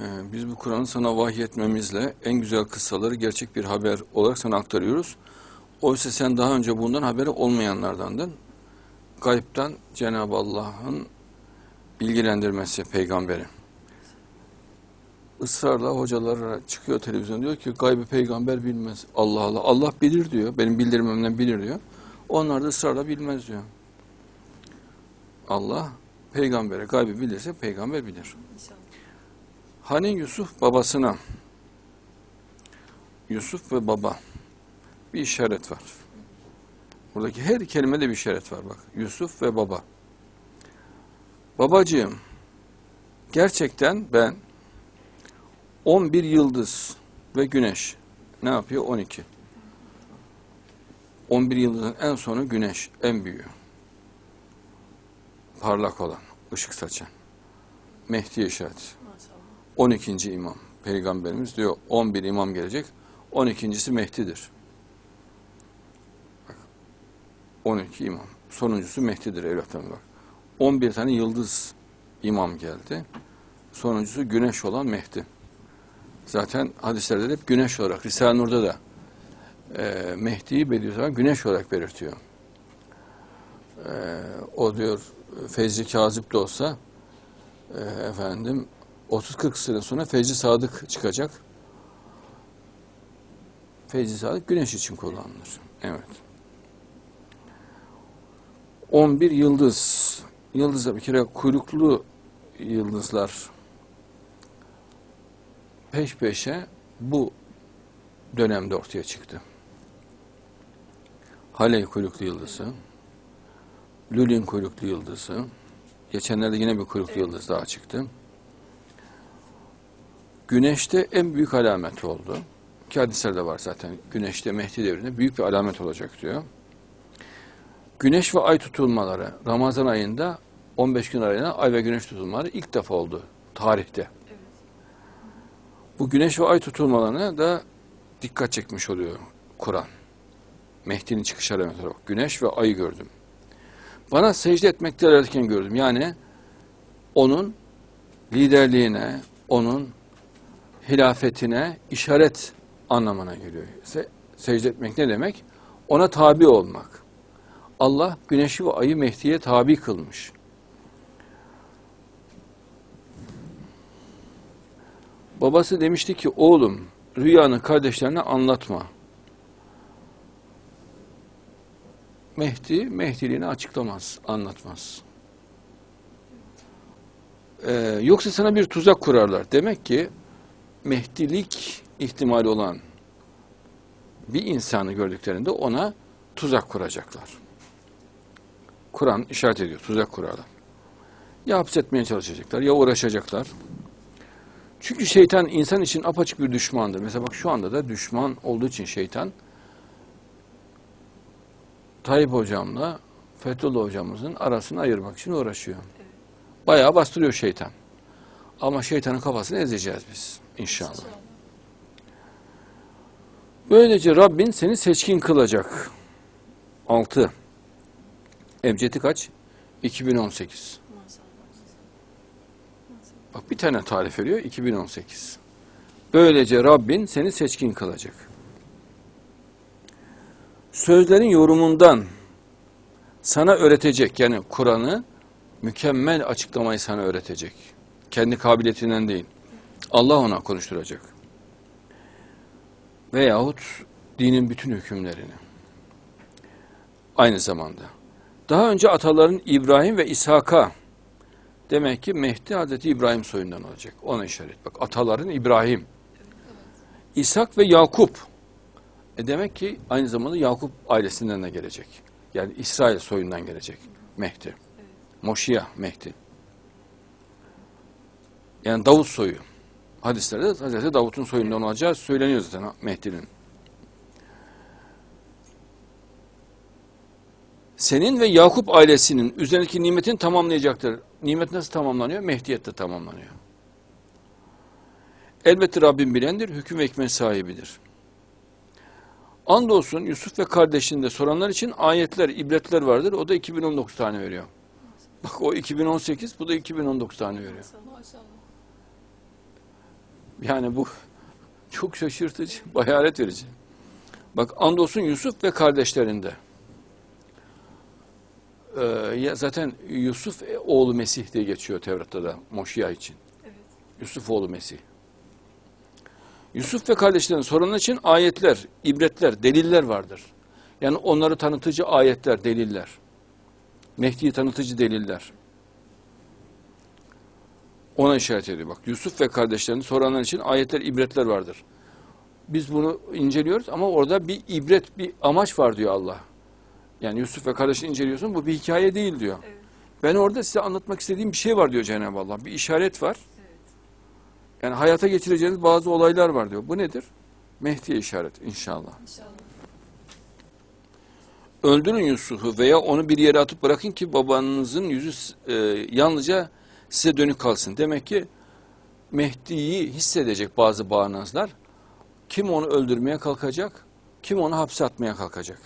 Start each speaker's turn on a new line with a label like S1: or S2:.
S1: Ee, Biz bu Kur'an'ı sana vahyetmemizle en güzel kıssaları gerçek bir haber olarak sana aktarıyoruz. Oysa sen daha önce bundan haberi olmayanlardandın. Gayb'den Cenab-ı Allah'ın bilgilendirmesi peygamberi. Israrla hocalar çıkıyor televizyon diyor ki gaybı peygamber bilmez. Allah Allah. Allah bilir diyor. Benim bildirmemden bilir diyor. Onlar da ısrarla bilmez diyor. Allah peygambere gaybı bilirse peygamber bilir.
S2: İnşallah.
S1: Hani Yusuf babasına Yusuf ve baba bir işaret var. Buradaki her kelimede bir işaret var bak. Yusuf ve baba. Babacığım gerçekten ben 11 yıldız ve güneş ne yapıyor? 12. 11 yıldızın en sonu güneş, en büyüğü. Parlak olan, ışık saçan. Mehdi işareti.
S2: Maşallah.
S1: 12. imam. Peygamberimiz diyor 11 imam gelecek. 12.si Mehdi'dir. Bak, 12 imam. Sonuncusu Mehdi'dir evlatlarım bak. 11 tane yıldız imam geldi. Sonuncusu güneş olan Mehdi. Zaten hadislerde de hep güneş olarak. Risale-i Nur'da da e, Mehdi'yi Bediüzzaman güneş olarak belirtiyor. E, o diyor Feyzi Kazip de olsa e, efendim 30-40 sene sonra Feyzi Sadık çıkacak. Feyzi Sadık güneş için kullanılır. Evet. 11 yıldız. Yıldızda bir kere kuyruklu yıldızlar peş peşe bu dönemde ortaya çıktı. Haley kuyruklu yıldızı, Lülin kuyruklu yıldızı, geçenlerde yine bir kuyruklu yıldız daha çıktı. Güneşte en büyük alamet oldu. Ki hadislerde var zaten. Güneşte Mehdi devrinde büyük bir alamet olacak diyor. Güneş ve ay tutulmaları Ramazan ayında 15 gün arayına ay ve güneş tutulmaları ilk defa oldu tarihte. Bu güneş ve ay tutulmalarına da dikkat çekmiş oluyor Kur'an. Mehdi'nin çıkış alameti olarak. Güneş ve ayı gördüm. Bana secde etmekte ederken gördüm. Yani onun liderliğine, onun hilafetine işaret anlamına geliyor. Se secde etmek ne demek? Ona tabi olmak. Allah güneşi ve ayı Mehdi'ye tabi kılmış. Babası demişti ki oğlum rüyanı kardeşlerine anlatma. Mehdi, Mehdiliğini açıklamaz, anlatmaz. Ee, yoksa sana bir tuzak kurarlar. Demek ki Mehdilik ihtimali olan bir insanı gördüklerinde ona tuzak kuracaklar. Kur'an işaret ediyor, tuzak kurarlar. Ya hapsetmeye çalışacaklar, ya uğraşacaklar. Çünkü şeytan insan için apaçık bir düşmandır. Mesela bak şu anda da düşman olduğu için şeytan Tayyip hocamla Fethullah hocamızın arasını ayırmak için uğraşıyor. Bayağı bastırıyor şeytan. Ama şeytanın kafasını ezeceğiz biz inşallah. Böylece Rabbin seni seçkin kılacak. 6. Ebcedi kaç? 2018.
S2: Maşallah. Maşallah.
S1: Bak bir tane tarif veriyor 2018. Böylece Rabbin seni seçkin kılacak. Sözlerin yorumundan sana öğretecek yani Kur'an'ı mükemmel açıklamayı sana öğretecek. Kendi kabiliyetinden değil. Allah ona konuşturacak. Veyahut dinin bütün hükümlerini. Aynı zamanda. Daha önce ataların İbrahim ve İshak'a Demek ki Mehdi Hazreti İbrahim soyundan olacak. Ona işaret. Bak ataların İbrahim. İshak ve Yakup. E demek ki aynı zamanda Yakup ailesinden de gelecek. Yani İsrail soyundan gelecek Mehdi. Moşiya Mehdi. Yani Davut soyu. Hadislerde Hazreti Davut'un soyundan olacağı söyleniyor zaten Mehdi'nin. senin ve Yakup ailesinin üzerindeki nimetin tamamlayacaktır. Nimet nasıl tamamlanıyor? Mehdiyette tamamlanıyor. Elbette Rabbim bilendir, hüküm ve hikmet sahibidir. Andolsun Yusuf ve kardeşinde soranlar için ayetler, ibretler vardır. O da 2019 tane veriyor. Bak o 2018, bu da 2019 tane veriyor.
S2: Maşallah.
S1: Yani bu çok şaşırtıcı, bayaret verici. Bak andolsun Yusuf ve kardeşlerinde. Ee, zaten Yusuf e, oğlu Mesih diye geçiyor Tevrat'ta da Moşiya için.
S2: Evet.
S1: Yusuf oğlu Mesih. Yusuf ve kardeşlerinin sorunlar için ayetler, ibretler, deliller vardır. Yani onları tanıtıcı ayetler, deliller. Mehdi'yi tanıtıcı deliller. Ona işaret ediyor. Bak Yusuf ve kardeşlerinin soranlar için ayetler, ibretler vardır. Biz bunu inceliyoruz ama orada bir ibret, bir amaç var diyor Allah. Yani Yusuf ve kardeşini inceliyorsun bu bir hikaye değil diyor.
S2: Evet.
S1: Ben orada size anlatmak istediğim bir şey var diyor Cenab-ı Allah. Bir işaret var.
S2: Evet.
S1: Yani hayata geçireceğiniz bazı olaylar var diyor. Bu nedir? Mehdi'ye işaret inşallah.
S2: İnşallah.
S1: Öldürün Yusuf'u veya onu bir yere atıp bırakın ki babanızın yüzü e, yalnızca size dönük kalsın. Demek ki Mehdi'yi hissedecek bazı bağnazlar. Kim onu öldürmeye kalkacak, kim onu hapse atmaya kalkacak.